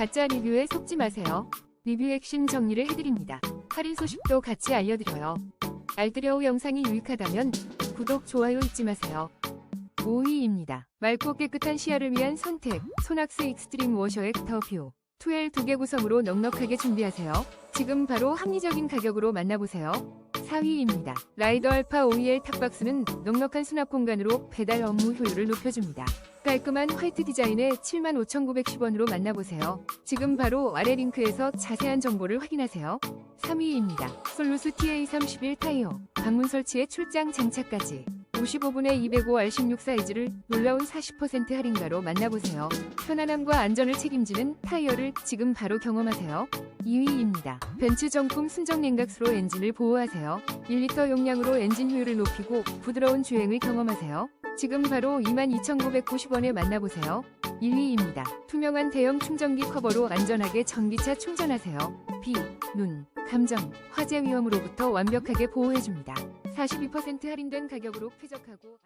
가짜 리뷰에 속지 마세요. 리뷰 핵심 정리를 해드립니다. 할인 소식도 같이 알려드려요. 알뜰여우 영상이 유익하다면 구독, 좋아요 잊지 마세요. 5위입니다. 맑고 깨끗한 시야를 위한 선택. 소낙스 익스트림 워셔액 더뷰. 2L 두개 구성으로 넉넉하게 준비하세요. 지금 바로 합리적인 가격으로 만나보세요. 4위입니다. 라이더 알파 5EL 탑박스는 넉넉한 수납 공간으로 배달 업무 효율을 높여줍니다. 깔끔한 화이트 디자인에 75,910원으로 만나보세요. 지금 바로 아래 링크에서 자세한 정보를 확인하세요. 3위입니다. 솔루스 TA31 타이어. 방문 설치에 출장 장착까지. 55분에 205R16 사이즈를 놀라운 40% 할인가로 만나보세요. 편안함과 안전을 책임지는 타이어를 지금 바로 경험하세요. 2위입니다. 벤츠 정품 순정 냉각수로 엔진을 보호하세요. 1리터 용량으로 엔진 효율을 높이고 부드러운 주행을 경험하세요. 지금 바로 22,990원에 만나보세요. 1위입니다. 투명한 대형 충전기 커버로 안전하게 전기차 충전하세요. 비, 눈, 감정, 화재 위험으로부터 완벽하게 보호해줍니다. 42% 할인된 가격으로 쾌적하고